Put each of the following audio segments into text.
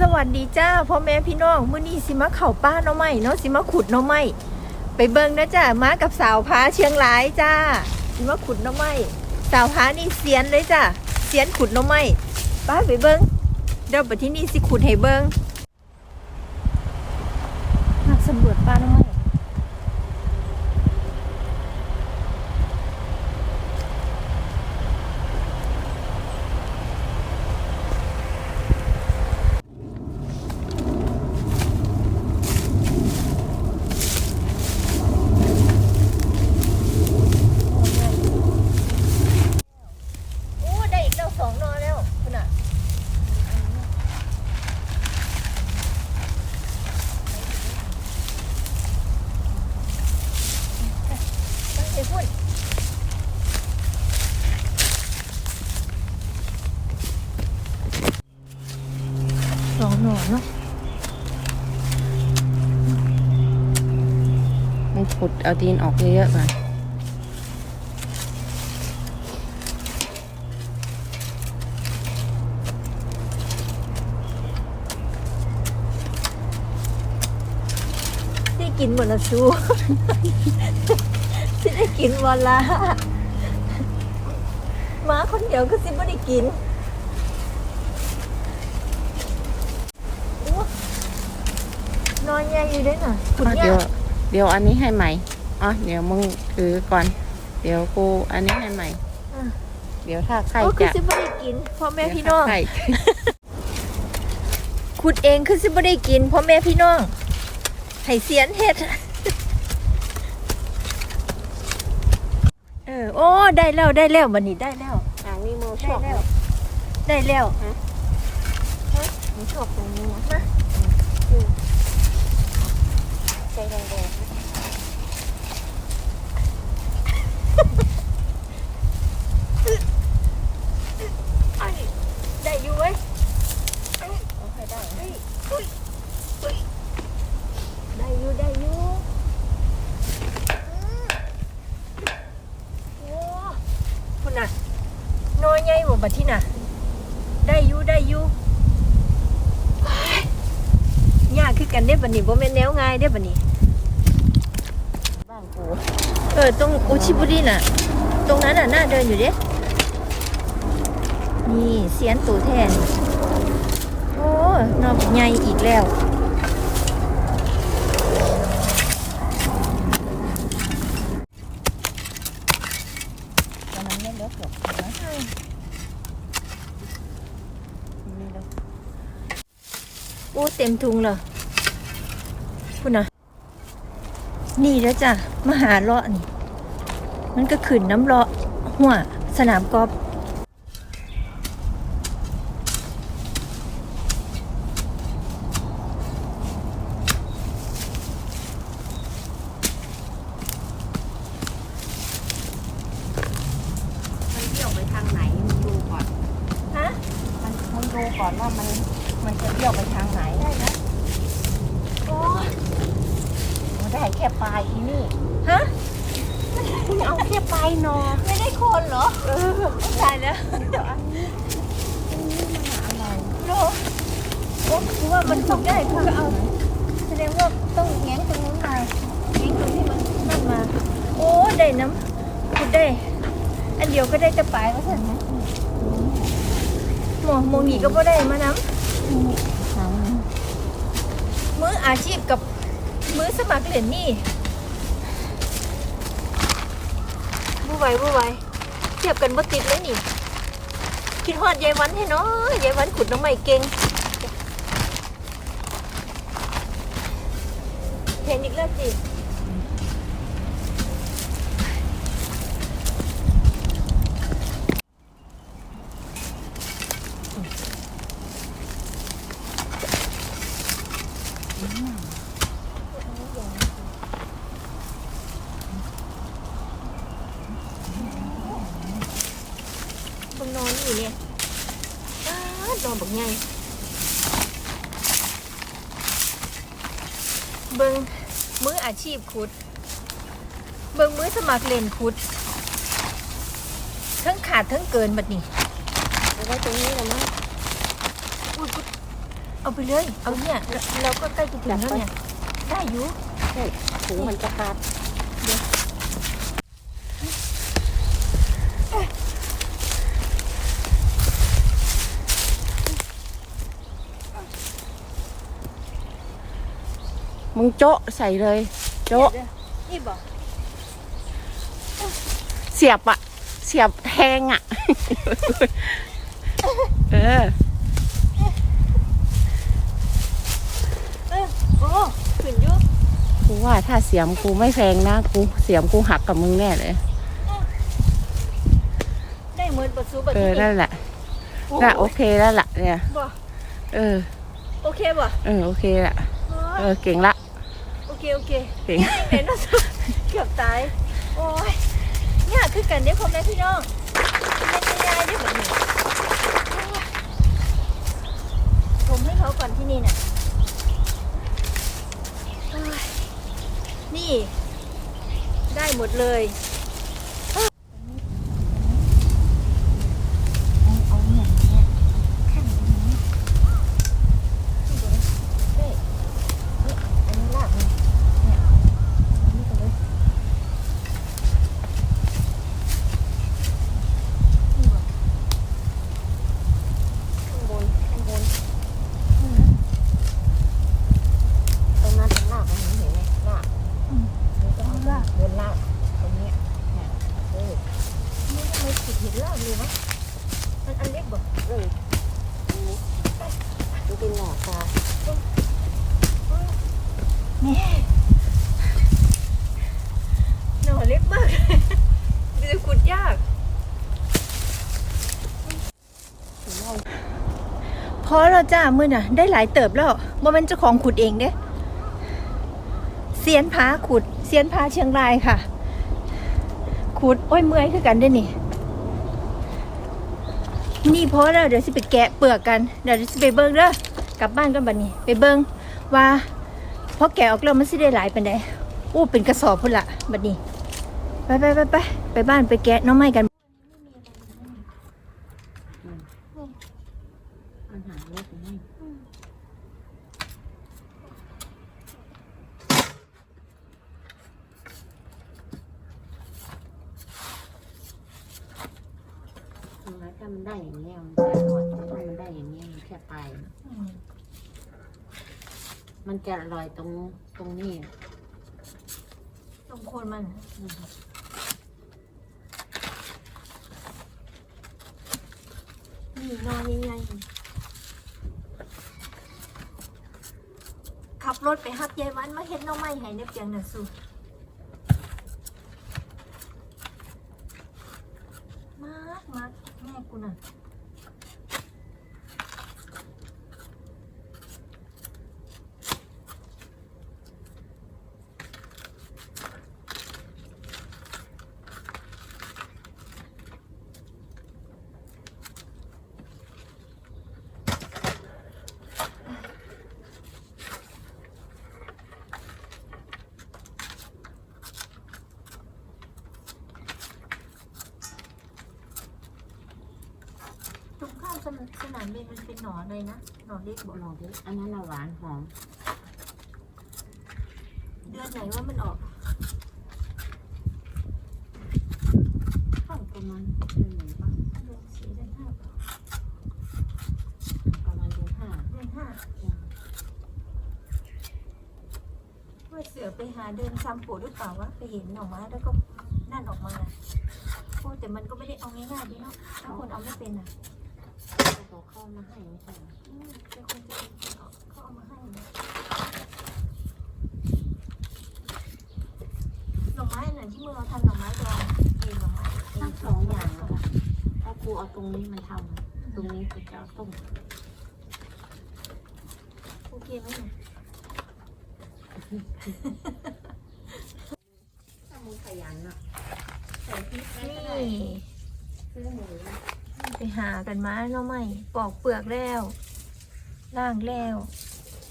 สวัสดีจ้าพ่อแม่พี่น้องมื้อนี้สิมาเข่าป้าน้อไม้เนาะสิมาขุดน้อไม้ไปเบิ่งนะจ้ามากับสาวพาเชียงรายจ้าสิมาขุดน้อไม้สาวพานี่เสียนเลยจ้าเสียนขุดน้อไม้ป้าไปเบิ่งเดี๋ยวไปที่นี่สิขุดให้เบิ่งมาสำรวจป้าน้อไม้โอ้ได้อีกแล้วสองหนอแล้วคุณน่ะตั้งใจพูดสองหนอเนาะ มันขุดเอาดินออกเยอะๆก่อนที่กินหมดละซูที่ได้กินวันละหมาคนเดียวก็สิบ่ได้กินโอ้นอนใหญ่อยู่ด้วยน่ะคุณอะย่าเดี๋ยว เดี๋ยวอันนี้ให้ใหม่อ๋อเดี๋ยวมึงถือก่อน เดี๋ยวกูอันนี้ให้ใหม่อะเดี๋ยวถ้าใครโอ้คือจะสิบ่ได้กินพ่อแม่เดี๋ยวพี่น้องถ้าใครขุดเองคือสิบ่ได้กินพ่อแม่พี่น้องให้เสียนเฮ็ด เออ โอ้ ได้แล้วได้แล้ววันนี้ได้แล้วอ่างนี่มือชได้อบ แล้ว ได้แล้วมือชอบตรงนี้นะมาใจแดงไอ้ได้อยู่เว้ย ๆเอาให้ได้ เฮ้ยเฮ้ยเฮ้ยได้อยู่ได้อยู่อืมโอ้คุณน่ะน้อยใหญ่บ่บัดที่ น่ะ ได้อยู่ได้อยู่เฮ้ยยากคือกันเด้บัดนี้บ่แม่นแนวง่ายเด้บัดนี้บ้านกูเออตรงอุชิบุรีน่ะ ตรงนั้นน่ะน่าเดินอยู่เด้นี่เสียนตูแทน โอ้นอกใหญ่อีกแล้ว แต่มันไม่เล็กหรอกเห็นไหมนี่แล้ว โอ้ เต็มทุงเลยพูดนะนี่แล้วจ้ะมหาเลาะนี่ มันก็ขืนน้ำเลาะหัวสนามกอล์ฟ มันเบี้ยวไปทางไหนมึงดูก่อน ฮะ มันมึงดูก่อนว่ามัน มันจะเบี้ยวไปทางไหนได้นะโอ้มันได้แค่ปลายอีนี่ฮะมึงเอาแค่ปลายนอไม่ได้โคนเหรอเออตายแล้วเดี๋ยวอันนี้อันนี้มันอะไรโลโอ้คือว่ามันถูกได้ค่ะเอาแสดงว่าต้องแง้งตรงนู้นมาแง้งตรงที่มันนั่นมา โอ้ได้น้ำขุดได้ อันเดียวก็ได้แต่ปลายว่าสันนะหมอหมองนีก็บ่ได้มาน้หางำ มืออาชีพกับมือสมัครเล่นนี่บูไหวบูไหวเทียบกันบ่ติดเลยนี่คิดฮอดยายวันให้เนาะยายวันขุดน้องใหม่เก่งเห็นอีกแล้วสิ คนนอนอยู่เนี่ยอ้าวนอนบักไงเบิงมืออาชีพขุด เบิงมือสมัครเล่นขุด ทั้งขาดทั้งเกินบัดนี้เอาไว้ตรงนี้เลยมั้งอุ้ยกุด เอาไปเลย เอาเนี่ยเราเราก็ใกล้จะถึงแล้วเนี่ย ได้อยู่เฮ้ยถุงมันจะขาดมึงโจ๊ะใส่เลย โจ๊ะนี่บอกเสียบอะเสียบแทงอะเออ เออ โอ้ขึ้นอยุกูว่าถ้าเสียมกูไม่แพงนะกูเสียมกูหักกับมึงแน่เลย ได้เหมือนบทสูบทเออที่นั่นแหละโอ้น่ะโอเคแล้วล่ะเนี่ย บ่เออ โอเคบ่เออโอเคละอ๋อเออเก่งละโอเคโอเคเก่งเห็นแล้วเกือบตาย โอ้ยเนี่ยคือกันได้อพ่อแม่พี่น้องไม่ง่ายได้แบบนี้ผมให้เขาก่อนที่นี่น่ะโอ้ยนี่ ไดเลยเอาเนี่ยเนี่ยแค่นี้เฮ้ยเฮ้ยอันนี้ลากเลยเนี่ยอันนี้ไปเลยนี่บ่ข้างบนข้างบนอืม ตรงนั้นตรงหน้าตรงนี้เห็นไหมหน้า อืม นี่ก็เอาหน้าเดินหน้าตรงเนี้ยเนี่ยเออ นี่ทำไมผิด เห็นลากเลยวะมันอันเล็กบ่เออนี่ดูเป็นหน้าตานี่หน่อเล็กมากดูจะขุดยากถึงเราพอแล้วจ้ามือน่ะ ได้หลายเติบแล้วบ่แมันเจ้าของขุดเองเด้เซียนพาขุดเซียนพาเชียงรายค่ะ ขุด โอ้ยเมื่อยคือกันเด้อนี่ นี่พอแล้วเดี๋ยวสิไปแกะเปลือกกันเดี๋ยวสิไปเบิ้งเด้อกลับบ้านกันบัดนี้ ไปเบิ้งว่าพอแกะออกแล้วมันสิได้หลายปานใดอู้เป็นกระสอบพุ่นละบัดนี้ ไปไปไปไปไปบ้านไปแกะน้องไม้กัน อาหารเล็กนี่ทำไม ถ้ามันได้อย่างเงี้ยมันจะอร่อยถ้ามันได้อย่างเงี้ยมันแค่ไป มันจะอร่อยตรงตรงนี้ตรงโคนมันนี่นอนใหญ่ๆขับรถไปฮับยายวันมาเฮ็ดหน้องไม้ให้ในเปียงน่ะสุมากมาก แม่กูน่ะ ตรงข้ามสนสนาม บินมันเป็นหนอนเลยนะหนอนเล็กบอกลองดิอันนั้นน่ะหวานหอม เดือนไหนว่ามันออกเข้าประมาณเดือนไหนบ้างเดือนสี่เดือนห้าประมาณเดือนห้าเดือนห้าว่าเสือไปหาเดินซ้ำปูหรือเปล่าวะไปเห็นหน่อไม้แล้วก็นั่นออกมาโอ้แต่มันก็ไม่ได้เอาง่ายๆดีเนาะถ้าคนเอาไม่เป็นอะ เขาเข้ามาให้ไม่ใช่เหรออืมแต่คนจะเป็นคนเอาเขาเอามาให้นะหน่อไม้น่ะที่มึงเอาทำหน่อไม้ดองเองหน่อไม้เทั้งสองอย่างอะค่ะถ้าครูเอาตรงนี้มันทำตรงนี้ก็จะเอาต้มโอเคไหมเนี่ยถ้ามึงขยันอะใส่พริกนี่ ซื้อหมู ไปหากันมาเนาะไม่ปอกเปลือกแล้วล่างแล้ว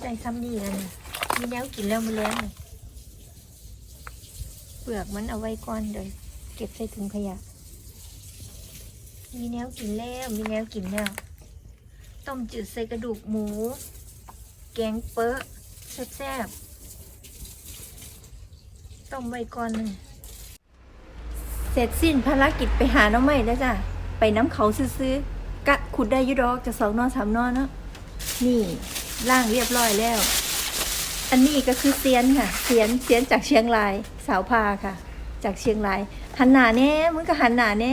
ได้ซ้ำดีแล้วเนี่ยมีแนวกินแล้วมาแล้วเนี่ยเปลือกมันเอาไว้ก่อนเดี๋ยวเก็บใส่ถุงขยะ มีแนวกินแล้วมีแนวกินแล้วต้มจืดใส่กระดูกหมู แกงเปอะแซ่บๆต้มไว้ก่อนหนึ่งเสร็จสิ้นภารกิจไปหาน้องใหม่แล้วจ้ะ ไปน้ำเขาซื้อๆกะขุดได้ยุดอกจะสองนอนสามนอนเนาะนี่ล่างเรียบร้อยแล้ว อันนี้ก็คือเซียนค่ะเซียนเซียนจากเชียงราย สาวพาค่ะ จากเชียงราย หันหน้าแน่มึงก็หันหน้าแน่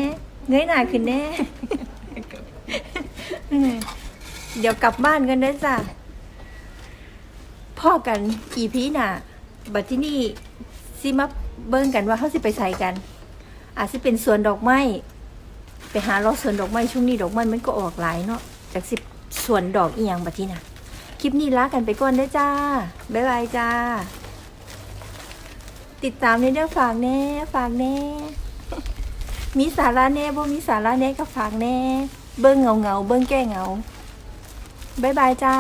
เงยหน้าขึ้นแน่เดี๋ยวกลับบ้านกันได้อจ้ะพ่อกันอีพีหน่ะ บัดที่นี่ซิมาเบิ้งกันว่าเขาสิไปใส่กัน อาจจะเป็นสวนดอกไม้ ไปหาเลาสวนดอกไม้ช่วงนี้ดอกไม้มันก็ออกหลายเนาะจากสิบสวนดอกอียงบัดที่น่ะคลิปนี้ลากันไปก่อนเด้จ้า บ๊ายบายจ้า ติดตามในเรื่องฝากแน่ ฝากแน่ มีสาระแน่บ่มีสาระแน่ก็ฝากแน่ เบิ้งเงาเงาเบิ้งแก้เหงา บ๊ายบายจ้า